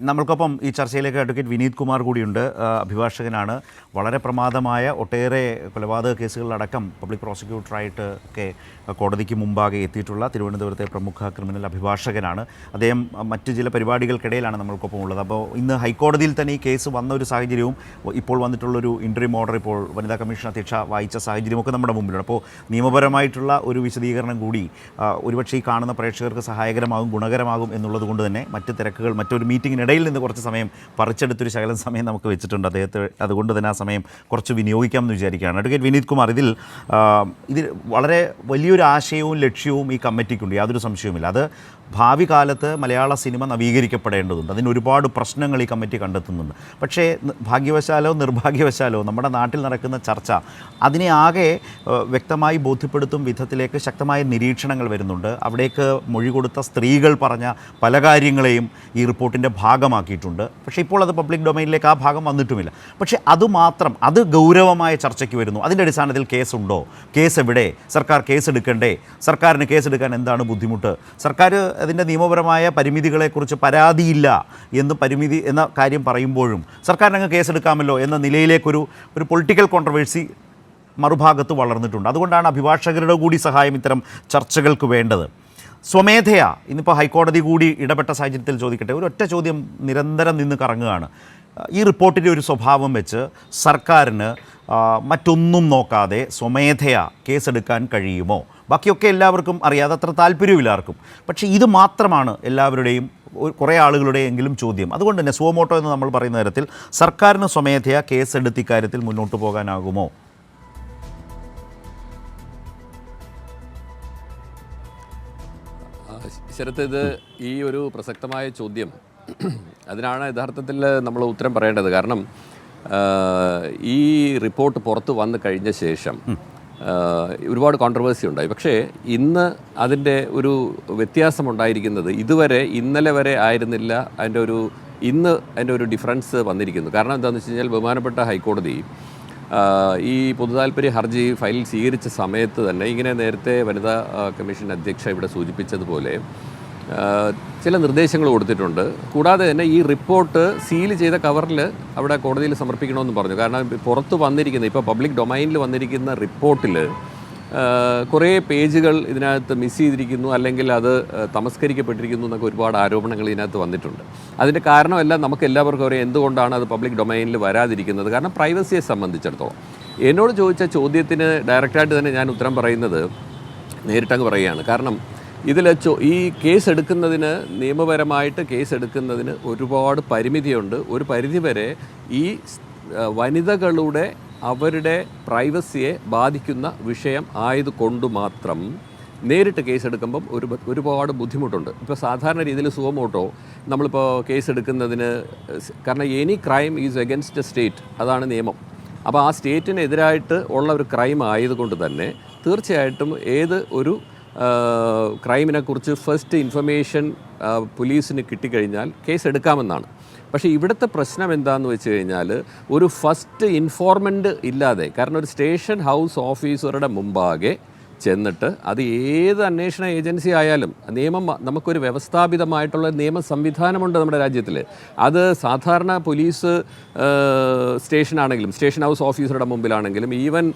നമ്മൾക്കൊപ്പം ഈ ചർച്ചയിലേക്ക് അഡ്വക്കേറ്റ് വിനീത് കുമാർ കൂടിയുണ്ട്. അഭിഭാഷകനാണ്. വളരെ പ്രമാദമായ ഒട്ടേറെ കൊലപാതക കേസുകളിലടക്കം പബ്ലിക് പ്രോസിക്യൂട്ടറായിട്ട് ഒക്കെ കോടതിക്ക് മുമ്പാകെ എത്തിയിട്ടുള്ള തിരുവനന്തപുരത്തെ പ്രമുഖ ക്രിമിനൽ അഭിഭാഷകനാണ്. അദ്ദേഹം മറ്റ് ചില പരിപാടികൾക്കിടയിലാണ് നമ്മൾക്കൊപ്പം ഉള്ളത്. അപ്പോൾ ഇന്ന് ഹൈക്കോടതിയിൽ തന്നെ ഈ കേസ് വന്ന ഒരു സാഹചര്യവും ഇപ്പോൾ വന്നിട്ടുള്ളൊരു ഇൻട്രീം ഓർഡർ ഇപ്പോൾ വനിതാ കമ്മീഷൻ അധ്യക്ഷ വായിച്ച സാഹചര്യമൊക്കെ നമ്മുടെ മുമ്പിലുണ്ട്. അപ്പോൾ നിയമപരമായിട്ടുള്ള ഒരു വിശദീകരണം കൂടി ഒരുപക്ഷെ ഈ കാണുന്ന പ്രേക്ഷകർക്ക് സഹായകരമാകും ഗുണകരമാകും എന്നുള്ളത് കൊണ്ട് തന്നെ മറ്റ് തിരക്കുകൾ മറ്റൊരു മീറ്റിങ്ങിനിടയിൽ നിന്ന് കുറച്ച് സമയം പറിച്ചെടുത്തൊരു ശകലം സമയം നമുക്ക് വെച്ചിട്ടുണ്ട്. അദ്ദേഹത്തെ അതുകൊണ്ട് തന്നെ ആ സമയം കുറച്ച് വിനിയോഗിക്കാമെന്ന് വിചാരിക്കുകയാണ്. അഡ്വക്കേറ്റ് വിനീത് കുമാർ ഇതിൽ ഇതിൽ വളരെ വലിയൊരു ആശയവും ലക്ഷ്യവും ഈ കമ്മിറ്റിക്കുണ്ട്. യാതൊരു സംശയവുമില്ല. അത് ഭാവി കാലത്ത് മലയാള സിനിമ നവീകരിക്കപ്പെടേണ്ടതുണ്ട്. അതിന് ഒരുപാട് പ്രശ്നങ്ങൾ ഈ കമ്മിറ്റി കണ്ടെത്തുന്നുണ്ട്. പക്ഷേ ഭാഗ്യവശാലോ നിർഭാഗ്യവശാലോ നമ്മുടെ നാട്ടിൽ നടക്കുന്ന ചർച്ച അതിനെ ആകെ വ്യക്തമായി ബോധ്യപ്പെടുത്തും വിധത്തിലേക്ക് ശക്തമായ നിരീക്ഷണങ്ങൾ വരുന്നുണ്ട്. അവിടേക്ക് മൊഴി കൊടുത്ത സ്ത്രീകൾ പറഞ്ഞ പല കാര്യങ്ങളെയും ഈ റിപ്പോർട്ടിന്റെ ഭാഗമാക്കിയിട്ടുണ്ട്. പക്ഷേ ഇപ്പോൾ അത് പബ്ലിക് ഡൊമൈനിലേക്ക് ആ ഭാഗം വന്നിട്ടുമില്ല. പക്ഷേ അതുമാത്രം അത് ഗൗരവമായ ചർച്ചയ്ക്ക് വരുന്നു. അതിന്റെ അടിസ്ഥാനത്തിൽ കേസുണ്ടോ? കേസ് എവിടെ? സർക്കാർ കേസ് എടുക്കണ്ടേ? സർക്കാരിന് കേസെടുക്കാൻ എന്താണ് ബുദ്ധിമുട്ട്? സർക്കാർ അതിന്റെ നിയമപരമായ പരിമിതികളെക്കുറിച്ച് പരാതിയില്ല എന്ന് പരിമിതി എന്ന കാര്യം പറയുമ്പോഴും സർക്കാരിനങ്ങ് കേസെടുക്കാമല്ലോ എന്ന നിലയിലേക്കൊരു ഒരു പൊളിറ്റിക്കൽ കോൺട്രവേഴ്സി മറുഭാഗത്ത് വളർന്നിട്ടുണ്ട്. അതുകൊണ്ടാണ് അഭിഭാഷകരുടെ കൂടി സഹായം ഇത്തരം ചർച്ചകൾക്ക് വേണ്ടത്. സ്വമേധയാ ഇന്നിപ്പോൾ ഹൈക്കോടതി കൂടി ഇടപെട്ട സാഹചര്യത്തിൽ ചോദിക്കട്ടെ ഒരു ഒറ്റ ചോദ്യം നിരന്തരം നിന്ന് കറങ്ങുകയാണ്. ഈ റിപ്പോർട്ടിന്റെ ഒരു സ്വഭാവം വെച്ച് സർക്കാരിന് മറ്റൊന്നും നോക്കാതെ സ്വമേധയാ കേസെടുക്കാൻ കഴിയുമോ? ബാക്കിയൊക്കെ എല്ലാവർക്കും അറിയാതെ അത്ര താല്പര്യമില്ല ആർക്കും. പക്ഷേ ഇത് മാത്രമാണ് എല്ലാവരുടെയും കുറേ ആളുകളുടെയെങ്കിലും ചോദ്യം. അതുകൊണ്ട് തന്നെ സുവമോട്ടോ എന്ന് നമ്മൾ പറയുന്ന തരത്തിൽ സർക്കാരിന് സ്വമേധയാ കേസെടുത്ത് ഇക്കാര്യത്തിൽ മുന്നോട്ട് പോകാനാകുമോ? ശരത്ത് ഇത് ഈ ഒരു പ്രസക്തമായ ചോദ്യം. അതിനാണ് യഥാർത്ഥത്തിൽ നമ്മൾ ഉത്തരം പറയേണ്ടത്. കാരണം ഈ റിപ്പോർട്ട് പുറത്ത് വന്നു കഴിഞ്ഞ ശേഷം ഒരുപാട് കോൺട്രവേഴ്സി ഉണ്ടായി. പക്ഷേ ഇന്ന് അതിന്റെ ഒരു വ്യത്യാസമുണ്ടായിരിക്കുന്നത് ഇതുവരെ ഇന്നലെ വരെ ആയിരുന്നില്ല അതിന്റെ ഒരു ഇന്ന് അതിന്റെ ഒരു ഡിഫറൻസ് വന്നിരിക്കുന്നു. കാരണം എന്താണെന്ന് വെച്ച് കഴിഞ്ഞാൽ ബഹുമാനപ്പെട്ട ഹൈക്കോടതി ഈ പൊതുതാൽപര്യ ഹർജി ഫയൽ സ്വീകരിച്ച സമയത്ത് തന്നെ ഇങ്ങനെ നേരത്തെ വനിതാ കമ്മീഷൻ അധ്യക്ഷ ഇവിടെ സൂചിപ്പിച്ചതുപോലെ ചില നിർദ്ദേശങ്ങൾ കൊടുത്തിട്ടുണ്ട്. കൂടാതെ തന്നെ ഈ റിപ്പോർട്ട് സീൽ ചെയ്ത കവറിൽ അവിടെ കോടതിയിൽ സമർപ്പിക്കണമെന്ന് പറഞ്ഞു. കാരണം പുറത്ത് വന്നിരിക്കുന്ന ഇപ്പോൾ പബ്ലിക് ഡൊമൈനിൽ വന്നിരിക്കുന്ന റിപ്പോർട്ടിൽ കുറേ പേജുകൾ ഇതിനകത്ത് മിസ് ചെയ്തിരിക്കുന്നു അല്ലെങ്കിൽ അത് തമസ്കരിക്കപ്പെട്ടിരിക്കുന്നു എന്നൊക്കെ ഒരുപാട് ആരോപണങ്ങൾ ഇതിനകത്ത് വന്നിട്ടുണ്ട്. അതിന്റെ കാരണമെല്ലാം നമുക്ക് എല്ലാവർക്കും അറിയാം എന്തുകൊണ്ടാണ് അത് പബ്ലിക് ഡൊമൈനിൽ വരാതിരിക്കുന്നത്. കാരണം പ്രൈവസിയെ സംബന്ധിച്ചിടത്തോളം. എന്നോട് ചോദിച്ച ചോദ്യത്തിന് ഡയറക്റ്റായിട്ട് തന്നെ ഞാൻ ഉത്തരം പറയുന്നത് നേരിട്ടങ്ങ് പറയുകയാണ്. കാരണം ഇതിൽ ഈ കേസ് എടുക്കുന്നതിന് നിയമപരമായിട്ട് കേസ് എടുക്കുന്നതിന് ഒരുപാട് പരിമിതിയുണ്ട്. ഒരു പരിധിവരെ ഈ വനിതകളുടെ അവരുടെ പ്രൈവസിയെ ബാധിക്കുന്ന വിഷയം ആയതുകൊണ്ട് മാത്രം നേരിട്ട് കേസ് എടുക്കുമ്പം ഒരു ഒരുപാട് ബുദ്ധിമുട്ടുണ്ട്. ഇപ്പോൾ സാധാരണ രീതിയിൽ സുഖമോട്ടോ നമ്മളിപ്പോൾ കേസ് എടുക്കുന്നതിന് കാരണം any crime is against a state അതാണ് നിയമം. അപ്പോൾ ആ സ്റ്റേറ്റിനെതിരായിട്ട് ഉള്ള ഒരു ക്രൈം ആയതുകൊണ്ട് തന്നെ തീർച്ചയായിട്ടും ഏത് ഒരു ക്രൈമിനെ കുറിച്ച് ഫസ്റ്റ് ഇൻഫർമേഷൻ പോലീസിന് കിട്ടിക്കഴിഞ്ഞാൽ കേസ് എടുക്കാമെന്നാണ്. പക്ഷേ ഇവിടുത്തെ പ്രശ്നം എന്താണെന്ന് വെച്ച് കഴിഞ്ഞാൽ ഒരു ഫസ്റ്റ് ഇൻഫോർമെന്റ് ഇല്ലാതെ കാരണം ഒരു സ്റ്റേഷൻ ഹൗസ് ഓഫീസറുടെ മുമ്പാകെ ചെന്നിട്ട് അത് ഏത് അന്വേഷണ ഏജൻസി ആയാലും നിയമം നമുക്കൊരു വ്യവസ്ഥാപിതമായിട്ടുള്ള നിയമ സംവിധാനമുണ്ട് നമ്മുടെ രാജ്യത്തിൽ അത് സാധാരണ പോലീസ് സ്റ്റേഷനാണെങ്കിലും സ്റ്റേഷൻ ഹൗസ് ഓഫീസറുടെ മുമ്പിലാണെങ്കിലും ഈവൻ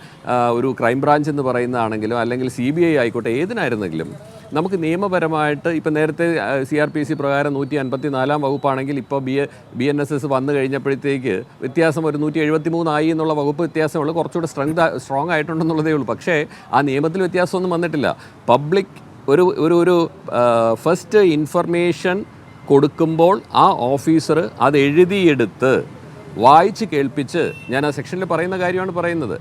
ഒരു ക്രൈം ബ്രാഞ്ച് എന്ന് പറയുന്നതാണെങ്കിലും അല്ലെങ്കിൽ സി ബി ഐ ആയിക്കോട്ടെ ഏതിനായിരുന്നെങ്കിലും നമുക്ക് നിയമപരമായിട്ട് ഇപ്പം നേരത്തെ സി ആർ പി സി പ്രകാരം നൂറ്റി അൻപത്തി നാലാം വകുപ്പാണെങ്കിൽ ഇപ്പോൾ B B N S S വന്നു കഴിഞ്ഞപ്പോഴത്തേക്ക് വ്യത്യാസം ഒരു നൂറ്റി എഴുപത്തി മൂന്നായി എന്നുള്ള വകുപ്പ് വ്യത്യാസമുള്ളൂ കുറച്ചുകൂടെ സ്ട്രെങ്ത് സ്ട്രോങ് ആയിട്ടുണ്ടെന്നുള്ളതേ ഉള്ളൂ. പക്ഷേ ആ നിയമത്തിൽ വ്യത്യാസമൊന്നും വന്നിട്ടില്ല. പബ്ലിക് ഒരു ഒരു ഒരു ഫസ്റ്റ് ഇൻഫർമേഷൻ കൊടുക്കുമ്പോൾ ആ ഓഫീസർ അത് എഴുതിയെടുത്ത് വായിച്ച് കേൾപ്പിച്ച് ഞാൻ ആ സെക്ഷനിൽ പറയുന്ന കാര്യമാണ് പറയുന്നത്.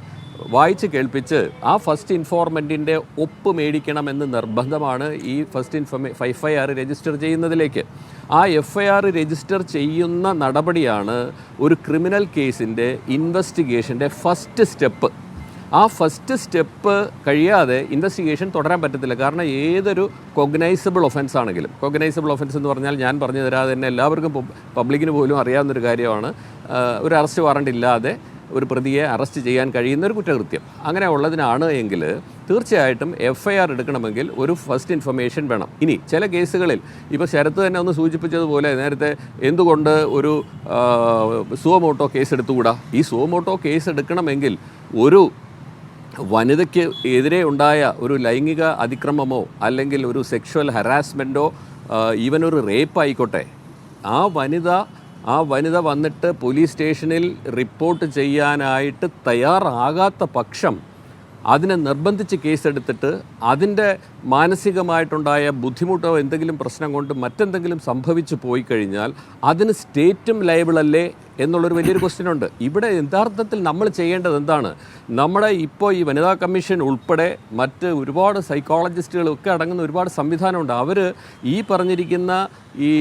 വായിച്ച് കേൾപ്പിച്ച് ആ ഫസ്റ്റ് ഇൻഫോർമെന്റിന്റെ ഒപ്പ് മേടിക്കണമെന്ന് നിർബന്ധമാണ് ഈ ഫസ്റ്റ് ഇൻഫർമേ എഫ് ഐ ആർ രജിസ്റ്റർ ചെയ്യുന്നതിലേക്ക്. ആ എഫ് ഐ ആർ രജിസ്റ്റർ ചെയ്യുന്ന നടപടിയാണ് ഒരു ക്രിമിനൽ കേസിന്റെ ഇൻവെസ്റ്റിഗേഷന്റെ ഫസ്റ്റ് സ്റ്റെപ്പ്. ആ ഫസ്റ്റ് സ്റ്റെപ്പ് കഴിയാതെ ഇൻവെസ്റ്റിഗേഷൻ തുടരാൻ പറ്റത്തില്ല. കാരണം ഏതൊരു കൊഗ്നൈസബിൾ ഒഫൻസ് ആണെങ്കിലും കൊഗ്നൈസബിൾ ഒഫൻസ് എന്ന് പറഞ്ഞാൽ ഞാൻ പറഞ്ഞു തരാതെ തന്നെ എല്ലാവർക്കും പബ്- പബ്ലിക്കിന് പോലും അറിയാവുന്നൊരു കാര്യമാണ്. ഒരു അറസ്റ്റ് വാറണ്ട് ഇല്ലാതെ ഒരു പ്രതിയെ അറസ്റ്റ് ചെയ്യാൻ കഴിയുന്ന ഒരു കുറ്റകൃത്യം. അങ്ങനെ ഉള്ളതിനാണ് എങ്കിൽ തീർച്ചയായിട്ടും എഫ് ഐ ആർ എടുക്കണമെങ്കിൽ ഒരു ഫസ്റ്റ് ഇൻഫർമേഷൻ വേണം. ഇനി ചില കേസുകളിൽ ഇപ്പോൾ ശരത്ത് തന്നെ ഒന്ന് സൂചിപ്പിച്ചതുപോലെ നേരത്തെ എന്തുകൊണ്ട് ഒരു സുവമോട്ടോ കേസ് എടുത്തുകൂടാ? ഈ സുവമോട്ടോ കേസ് എടുക്കണമെങ്കിൽ ഒരു വനിതയ്ക്ക് എതിരെ ഉണ്ടായ ഒരു ലൈംഗിക അതിക്രമമോ അല്ലെങ്കിൽ ഒരു സെക്ഷുവൽ ഹരാസ്മെന്റോ ഈവൻ ഒരു റേപ്പ് ആയിക്കോട്ടെ ആ വനിത ആ വനിത വന്നിട്ട് പോലീസ് സ്റ്റേഷനിൽ റിപ്പോർട്ട് ചെയ്യാനായിട്ട് തയ്യാറാകാത്ത പക്ഷം അതിനെ നിർബന്ധിച്ച് കേസെടുത്തിട്ട് അതിന്റെ മാനസികമായിട്ടുണ്ടായ ബുദ്ധിമുട്ടോ എന്തെങ്കിലും പ്രശ്നം കൊണ്ട് മറ്റെന്തെങ്കിലും സംഭവിച്ചു പോയി കഴിഞ്ഞാൽ അതിന് സ്റ്റേറ്റും ലയബിളല്ലേ എന്നുള്ളൊരു വലിയൊരു ക്വസ്റ്റ്യൻ ഉണ്ട്. ഇവിടെ യഥാർത്ഥത്തിൽ നമ്മൾ ചെയ്യേണ്ടത് എന്താണ്? നമ്മുടെ ഇപ്പോൾ ഈ വനിതാ കമ്മീഷൻ ഉൾപ്പെടെ മറ്റ് ഒരുപാട് സൈക്കോളജിസ്റ്റുകളൊക്കെ അടങ്ങുന്ന ഒരുപാട് സംവിധാനമുണ്ട്. അവർ ഈ പറഞ്ഞിരിക്കുന്ന ഈ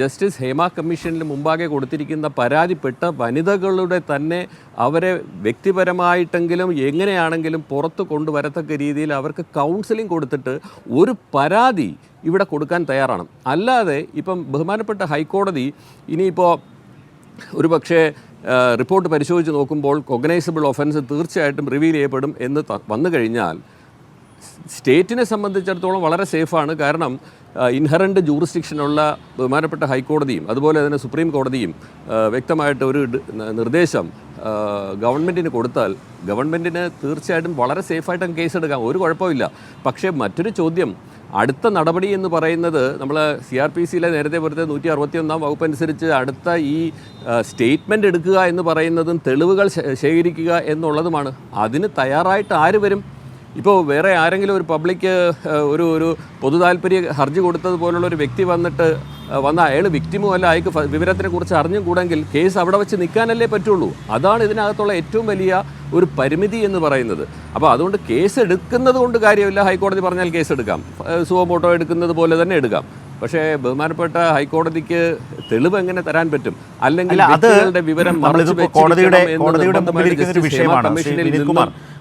ജസ്റ്റിസ് ഹേമ കമ്മീഷനിൽ മുമ്പാകെ കൊടുത്തിരിക്കുന്ന പരാതിപ്പെട്ട വനിതകളുടെ തന്നെ അവരെ വ്യക്തിപരമായിട്ടെങ്കിലും എങ്ങനെയാണെങ്കിലും പുറത്ത് കൊണ്ടുവരത്തക്ക രീതിയിൽ അവർക്ക് കൗൺസിലിംഗ് കൊടുത്തിട്ട് ഒരു പരാതി ഇവിടെ കൊടുക്കാൻ തയ്യാറാണ്. അല്ലാതെ ഇപ്പം ബഹുമാനപ്പെട്ട ഹൈക്കോടതി ഇനിയിപ്പോൾ ഒരു പക്ഷേ റിപ്പോർട്ട് പരിശോധിച്ച് നോക്കുമ്പോൾ കൊഗ്നൈസബിൾ ഒഫൻസ് തീർച്ചയായിട്ടും റിവീൽ ചെയ്യപ്പെടും എന്ന് വന്നു കഴിഞ്ഞാൽ സ്റ്റേറ്റിനെ സംബന്ധിച്ചിടത്തോളം വളരെ സേഫാണ്. കാരണം ഇൻഹറന്റ് ജൂറിസ്ഡിക്ഷനുള്ള ബഹുമാനപ്പെട്ട ഹൈക്കോടതിയും അതുപോലെ തന്നെ സുപ്രീം കോടതിയും വ്യക്തമായിട്ട് ഒരു നിർദ്ദേശം ഗവൺമെന്റിന് കൊടുത്താൽ ഗവൺമെന്റിന് തീർച്ചയായിട്ടും വളരെ സേഫായിട്ടും കേസ് എടുക്കാം. ഒരു കുഴപ്പമില്ല പക്ഷേ മറ്റൊരു ചോദ്യം അടുത്ത നടപടി എന്ന് പറയുന്നത് നമ്മൾ സി ആർ പി സിയിലെ നേരത്തെ പുറത്തെ നൂറ്റി അറുപത്തി ഒന്നാം വകുപ്പ് അനുസരിച്ച് അടുത്ത ഈ സ്റ്റേറ്റ്മെന്റ് എടുക്കുക എന്ന് പറയുന്നതും തെളിവുകൾ ശേഖരിക്കുക എന്നുള്ളതുമാണ്. അതിന് തയ്യാറായിട്ട് ആര് വരും? ഇപ്പോൾ വേറെ ആരെങ്കിലും ഒരു പബ്ലിക് ഒരു ഒരു പൊതു താല്പര്യ ഹർജി കൊടുത്തതുപോലുള്ള ഒരു വ്യക്തി വന്നിട്ട് വന്ന അയാൾ വിക്റ്റിമോ അല്ല അയാൾക്ക് വിവരത്തിനെ കുറിച്ച് അറിഞ്ഞും കൂടെങ്കിൽ കേസ് അവിടെ വെച്ച് നിൽക്കാനല്ലേ പറ്റുള്ളൂ. അതാണ് ഇതിനകത്തുള്ള ഏറ്റവും വലിയ ഒരു പരിമിതി എന്ന് പറയുന്നത്. അപ്പോൾ അതുകൊണ്ട് കേസ് എടുക്കുന്നത് കൊണ്ട് കാര്യമില്ല. ഹൈക്കോടതി പറഞ്ഞാൽ കേസ് എടുക്കാം. സുവമോട്ടോ എടുക്കുന്നത് പോലെ തന്നെ എടുക്കാം. പക്ഷേ ബഹുമാനപ്പെട്ട ഹൈക്കോടതിക്ക് തെളിവ് എങ്ങനെ തരാൻ പറ്റും? അല്ലെങ്കിൽ അല്ല വിവരം കോടതിയുടെ കോടതിയുടെ വിഷയമാണ്.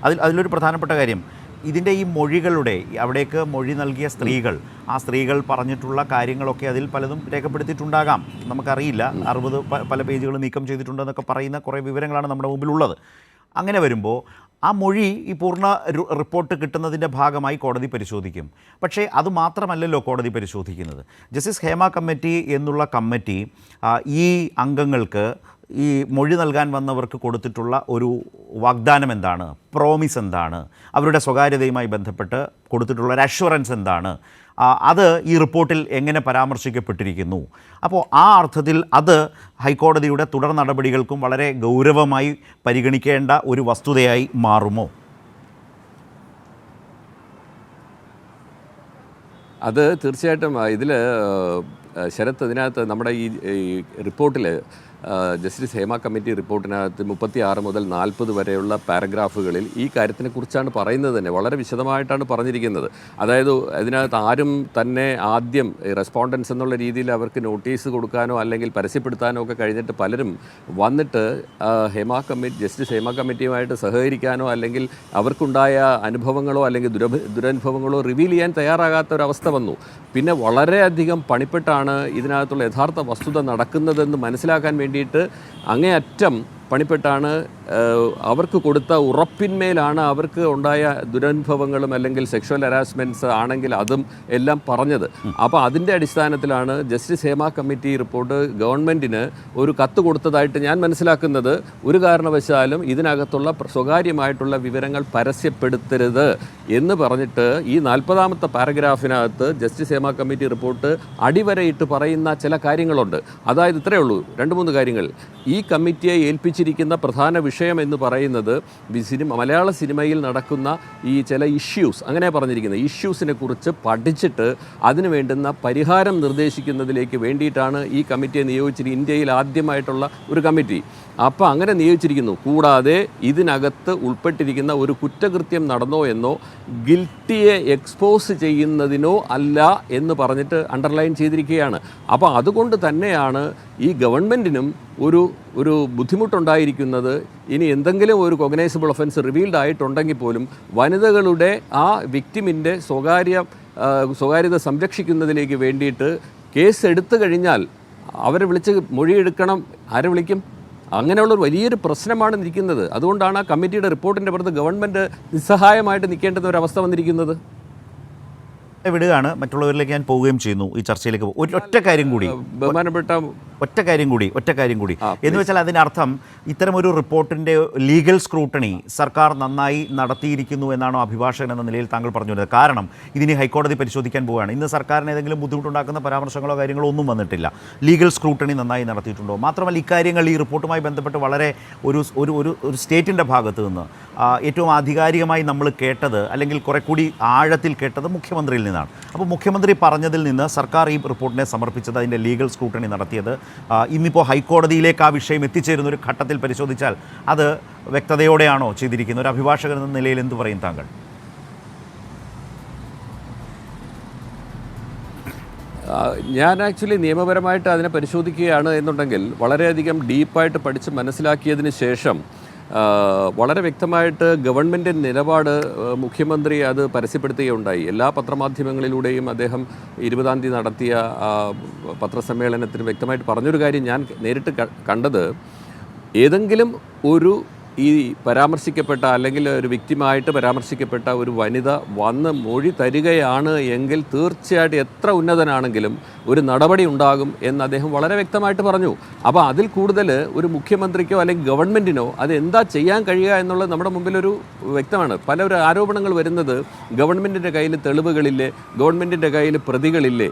അതിൽ അതിലൊരു പ്രധാനപ്പെട്ട കാര്യം. ഇതിന്റെ ഈ മൊഴികളുടെ അവിടേക്ക് മൊഴി നൽകിയ സ്ത്രീകൾ ആ സ്ത്രീകൾ പറഞ്ഞിട്ടുള്ള കാര്യങ്ങളൊക്കെ അതിൽ പലതും രേഖപ്പെടുത്തിയിട്ടുണ്ടാകാം. നമുക്കറിയില്ല അറുപത് പല പേജുകൾ നീക്കം ചെയ്തിട്ടുണ്ടെന്നൊക്കെ പറയുന്ന കുറേ വിവരങ്ങളാണ് നമ്മുടെ മുമ്പിലുള്ളത്. അങ്ങനെ വരുമ്പോൾ ആ മൊഴി ഈ പൂർണ റിപ്പോർട്ട് കിട്ടുന്നതിന്റെ ഭാഗമായി കോടതി പരിശോധിക്കും. പക്ഷേ അത് മാത്രമല്ലല്ലോ കോടതി പരിശോധിക്കുന്നത്. ജസ്റ്റിസ് ഹേമ കമ്മിറ്റി എന്നുള്ള കമ്മിറ്റി ഈ അംഗങ്ങൾക്ക് ഈ മൊഴി നൽകാൻ വന്നവർക്ക് കൊടുത്തിട്ടുള്ള ഒരു വാഗ്ദാനം എന്താണ്? പ്രോമിസ് എന്താണ്? അവരുടെ സ്വകാര്യതയുമായി ബന്ധപ്പെട്ട് കൊടുത്തിട്ടുള്ള ഒരു അഷുറൻസ് എന്താണ്? അത് ഈ റിപ്പോർട്ടിൽ എങ്ങനെ പരാമർശിക്കപ്പെട്ടിരിക്കുന്നു? അപ്പോൾ ആ അർത്ഥത്തിൽ അത് ഹൈക്കോടതിയുടെ തുടർ നടപടികൾക്കും വളരെ ഗൗരവമായി പരിഗണിക്കേണ്ട ഒരു വസ്തുതയായി മാറുമോ? അത് തീർച്ചയായിട്ടും ഇതിൽ ശരത്ത് അതിനകത്ത് നമ്മുടെ ഈ റിപ്പോർട്ടിൽ ജസ്റ്റിസ് ഹേമ കമ്മിറ്റി റിപ്പോർട്ടിനകത്ത് മുപ്പത്തി ആറ് മുതൽ നാൽപ്പത് വരെയുള്ള പാരഗ്രാഫുകളിൽ ഈ കാര്യത്തിനെ കുറിച്ചാണ് പറയുന്നത് തന്നെ. വളരെ വിശദമായിട്ടാണ് പറഞ്ഞിരിക്കുന്നത്. അതായത് ഇതിനകത്ത് ആരും തന്നെ ആദ്യം റെസ്പോണ്ടൻസ് എന്നുള്ള രീതിയിൽ അവർക്ക് നോട്ടീസ് കൊടുക്കാനോ അല്ലെങ്കിൽ പരസ്യപ്പെടുത്താനോ ഒക്കെ കഴിഞ്ഞിട്ട് പലരും വന്നിട്ട് ഹേമ കമ്മിറ്റി ജസ്റ്റിസ് ഹേമ കമ്മിറ്റിയുമായിട്ട് സഹകരിക്കാനോ അല്ലെങ്കിൽ അവർക്കുണ്ടായ അനുഭവങ്ങളോ അല്ലെങ്കിൽ ദുരഭ ദുരനുഭവങ്ങളോ റിവീൽ ചെയ്യാൻ തയ്യാറാകാത്ത ഒരവസ്ഥ വന്നു. പിന്നെ വളരെയധികം പണിപ്പെട്ടാണ് ഇതിനകത്തുള്ള യഥാർത്ഥ വസ്തുത നടക്കുന്നതെന്ന് മനസ്സിലാക്കാൻ വേണ്ടിയിട്ട് അങ്ങേയറ്റം പണിപ്പെട്ടാണ് അവർക്ക് കൊടുത്ത ഉറപ്പിന്മേലാണ് അവർക്ക് ഉണ്ടായ ദുരനുഭവങ്ങളും അല്ലെങ്കിൽ സെക്ഷൽ ഹരാസ്മെന്റ്സ് ആണെങ്കിൽ അതും എല്ലാം പറഞ്ഞത്. അപ്പോൾ അതിന്റെ അടിസ്ഥാനത്തിലാണ് ജസ്റ്റിസ് ഹേമ കമ്മിറ്റി റിപ്പോർട്ട് ഗവൺമെന്റിന് ഒരു കത്ത് കൊടുത്തതായിട്ട് ഞാൻ മനസ്സിലാക്കുന്നത്. ഒരു കാരണവശാലും ഇതിനകത്തുള്ള സ്വകാര്യമായിട്ടുള്ള വിവരങ്ങൾ പരസ്യപ്പെടുത്തരുത് എന്ന് പറഞ്ഞിട്ട് ഈ നാൽപ്പതാമത്തെ പാരഗ്രാഫിനകത്ത് ജസ്റ്റിസ് ഹേമ കമ്മിറ്റി റിപ്പോർട്ട് അടിവരയിട്ട് പറയുന്ന ചില കാര്യങ്ങളുണ്ട്. അതായത് ഇത്രയേ ഉള്ളൂ. രണ്ട് മൂന്ന് കാര്യങ്ങൾ. ഈ കമ്മിറ്റിയെ ഏൽപ്പിച്ചിരിക്കുന്ന പ്രധാന വിഷയം എന്ന് പറയുന്നത് സിനിമ മലയാള സിനിമയിൽ നടക്കുന്ന ഈ ചില ഇഷ്യൂസ് അങ്ങനെ പറഞ്ഞിരിക്കുന്നത് ഇഷ്യൂസിനെ കുറിച്ച് പഠിച്ചിട്ട് അതിന് വേണ്ടുന്ന പരിഹാരം നിർദ്ദേശിക്കുന്നതിലേക്ക് വേണ്ടിയിട്ടാണ് ഈ കമ്മിറ്റിയെ നിയോഗിച്ചിരിക്കുന്നത് ഇന്ത്യയിൽ ആദ്യമായിട്ടുള്ള ഒരു കമ്മിറ്റി. അപ്പോൾ അങ്ങനെ നിയോഗിച്ചിരിക്കുന്നു കൂടാതെ ഇതിനകത്ത് ഉൾപ്പെട്ടിരിക്കുന്ന ഒരു കുറ്റകൃത്യം നടന്നോ എന്നോ ഗിൽറ്റിയെ എക്സ്പോസ് ചെയ്യുന്നതിനോ അല്ല എന്ന് പറഞ്ഞിട്ട് അണ്ടർലൈൻ ചെയ്തിരിക്കുകയാണ്. അപ്പോൾ അതുകൊണ്ട് തന്നെയാണ് ഈ ഗവൺമെന്റിനും ഒരു ഒരു ബുദ്ധിമുട്ടുണ്ടായിരിക്കുന്നത് ഇനി എന്തെങ്കിലും ഒരു കൊഗ്നൈസബിൾ ഒഫൻസ് റിവീൽഡ് ആയിട്ടുണ്ടെങ്കിൽ പോലും വനിതകളുടെ ആ വിക്റ്റിമിന്റെ സ്വകാര്യ സ്വകാര്യത സംരക്ഷിക്കുന്നതിലേക്ക് വേണ്ടിയിട്ട് കേസ് എടുത്തു കഴിഞ്ഞാൽ അവരെ വിളിച്ച് മൊഴിയെടുക്കണം. ആരെ വിളിക്കും? അങ്ങനെയുള്ള ഒരു വലിയൊരു പ്രശ്നമാണ് നിൽക്കുന്നത്. അതുകൊണ്ടാണ് ആ കമ്മിറ്റിയുടെ റിപ്പോർട്ടിന്റെ പുറത്ത് ഗവൺമെന്റ് നിസ്സഹായമായിട്ട് നിൽക്കേണ്ടുന്ന ഒരവസ്ഥ വന്നിരിക്കുന്നത്. വിടുകയാണ്. മറ്റുള്ളവരിലേക്ക് ഞാൻ പോവുകയും ചെയ്യുന്നു ഈ ചർച്ചയിലേക്ക്. ഒരു ഒറ്റ കാര്യം കൂടി. ബഹുമാനപ്പെട്ട ഒറ്റ കാര്യം കൂടി ഒറ്റ കാര്യം കൂടി. എന്ന് വെച്ചാൽ അതിനർത്ഥം ഇത്തരമൊരു റിപ്പോർട്ടിന്റെ ലീഗൽ സ്ക്രൂട്ടണി സർക്കാർ നന്നായി നടത്തിയിരിക്കുന്നു എന്നാണോ അഭിഭാഷകൻ എന്ന നിലയിൽ താങ്കൾ പറഞ്ഞു വരുന്നത് കാരണം ഇതിനി ഹൈക്കോടതി പരിശോധിക്കാൻ പോവുകയാണ്. ഇന്ന് സർക്കാരിന് ഏതെങ്കിലും ബുദ്ധിമുട്ടുണ്ടാക്കുന്ന പരാമർശങ്ങളോ കാര്യങ്ങളോ ഒന്നും വന്നിട്ടില്ല. ലീഗൽ സ്ക്രൂട്ടണി നന്നായി നടത്തിയിട്ടുണ്ടോ? മാത്രമല്ല ഇക്കാര്യങ്ങൾ ഈ റിപ്പോർട്ടുമായി ബന്ധപ്പെട്ട് വളരെ ഒരു ഒരു ഒരു ഒരു സ്റ്റേറ്റിന്റെ ഭാഗത്ത് നിന്ന് ഏറ്റവും ആധികാരികമായി നമ്മൾ കേട്ടത് അല്ലെങ്കിൽ കുറെ കൂടി ആഴത്തിൽ കേട്ടത് മുഖ്യമന്ത്രിയിൽ നിന്നാണ്. അപ്പോൾ മുഖ്യമന്ത്രി പറഞ്ഞതിൽ നിന്ന് സർക്കാർ ഈ റിപ്പോർട്ടിനെ സമർപ്പിച്ചത് അതിന്റെ ലീഗൽ സ്ക്രൂട്ടണി നടത്തിയത്. ഇന്നിപ്പോൾ ഹൈക്കോടതിയിലേക്ക് ആ വിഷയം എത്തിച്ചേരുന്ന ഒരു ഘട്ടത്തിൽ പരിശോധിച്ചാൽ അത് വ്യക്തതയോടെയാണോ ചെയ്തിരിക്കുന്നത്? ഒരു അഭിഭാഷകൻ എന്ന നിലയിൽ എന്ത് പറയും താങ്കൾ? ഞാൻ ആക്ച്വലി നിയമപരമായിട്ട് അതിനെ പരിശോധിക്കുകയാണ് എന്നുണ്ടെങ്കിൽ വളരെയധികം ഡീപ്പായിട്ട് പഠിച്ച് മനസ്സിലാക്കിയതിന് ശേഷം വളരെ വ്യക്തമായിട്ട് ഗവൺമെന്റ് നിലപാട് മുഖ്യമന്ത്രി അത് പരസ്യപ്പെടുത്തുകയുണ്ടായി. എല്ലാ പത്രമാധ്യമങ്ങളിലൂടെയും അദ്ദേഹം ഇരുപതാം തീയതി നടത്തിയ പത്രസമ്മേളനത്തിൽ വ്യക്തമായിട്ട് പറഞ്ഞൊരു കാര്യം ഞാൻ നേരിട്ട് കണ്ടത്. ഏതെങ്കിലും ഒരു ഈ പരാമർശിക്കപ്പെട്ട അല്ലെങ്കിൽ ഒരു വ്യക്തിമായിട്ട് പരാമർശിക്കപ്പെട്ട ഒരു വനിത വന്ന് മൊഴി തരികയാണ് എങ്കിൽ തീർച്ചയായിട്ടും എത്ര ഉന്നതനാണെങ്കിലും ഒരു നടപടി ഉണ്ടാകും എന്ന് അദ്ദേഹം വളരെ വ്യക്തമായിട്ട് പറഞ്ഞു. അപ്പോൾ അതിൽ കൂടുതൽ ഒരു മുഖ്യമന്ത്രിക്കോ അല്ലെങ്കിൽ ഗവൺമെന്റിനോ അത് എന്താ ചെയ്യാൻ കഴിയുക എന്നുള്ളത് നമ്മുടെ മുമ്പിലൊരു വ്യക്തമാണ്. പല ഒരു ആരോപണങ്ങൾ വരുന്നത് ഗവൺമെന്റിന്റെ കയ്യിൽ തെളിവുകളില്ലേ ഗവൺമെന്റിന്റെ കയ്യിൽ പ്രതികളില്ലേ?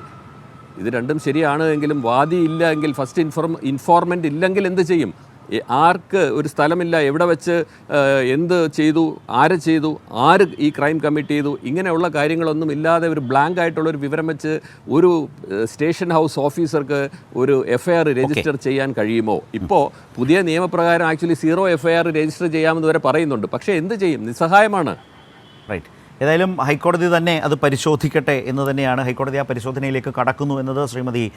ഇത് രണ്ടും ശരിയാണ് എങ്കിലും വാദി ഇല്ല എങ്കിൽ ഫസ്റ്റ് ഇൻഫോർമ ഇൻഫോർമെന്റ് ഇല്ലെങ്കിൽ എന്ത് ചെയ്യും? ആർക്ക് ഒരു സ്ഥലമില്ല എവിടെ വെച്ച് എന്ത് ചെയ്തു ആരെ ചെയ്തു ആര് ഈ ക്രൈം കമ്മിറ്റ് ചെയ്തു ഇങ്ങനെയുള്ള കാര്യങ്ങളൊന്നും ഇല്ലാതെ ഒരു ബ്ലാങ്ക് ആയിട്ടുള്ള ഒരു വിവരം വെച്ച് ഒരു സ്റ്റേഷൻ ഹൗസ് ഓഫീസർക്ക് ഒരു എഫ്ഐആർ രജിസ്റ്റർ ചെയ്യാൻ കഴിയുമോ? ഇപ്പോൾ പുതിയ നിയമപ്രകാരം ആക്ച്വലി സീറോ എഫ്ഐആർ രജിസ്റ്റർ ചെയ്യാമെന്ന് വരെ പറയുന്നുണ്ട്. പക്ഷേ എന്ത് ചെയ്യും? നിസ്സഹായമാണ്. റൈറ്റ് ഏതായാലും ഹൈക്കോടതി തന്നെ അത് പരിശോധിക്കട്ടെ എന്ന് തന്നെയാണ് ഹൈക്കോടതി ആ പരിശോധനയിലേക്ക് കടക്കുന്നു എന്നത് ശ്രീമതി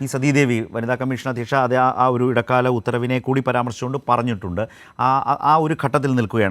പി സതീദേവി വനിതാ കമ്മീഷൻ അധ്യക്ഷ അത് ആ- ഒരു ഇടക്കാല ഉത്തരവിനെ കൂടി പരാമർശിച്ചുകൊണ്ട് പറഞ്ഞിട്ടുണ്ട്. ആ- ആ ഒരു ഘട്ടത്തിൽ നിൽക്കുകയാണ്.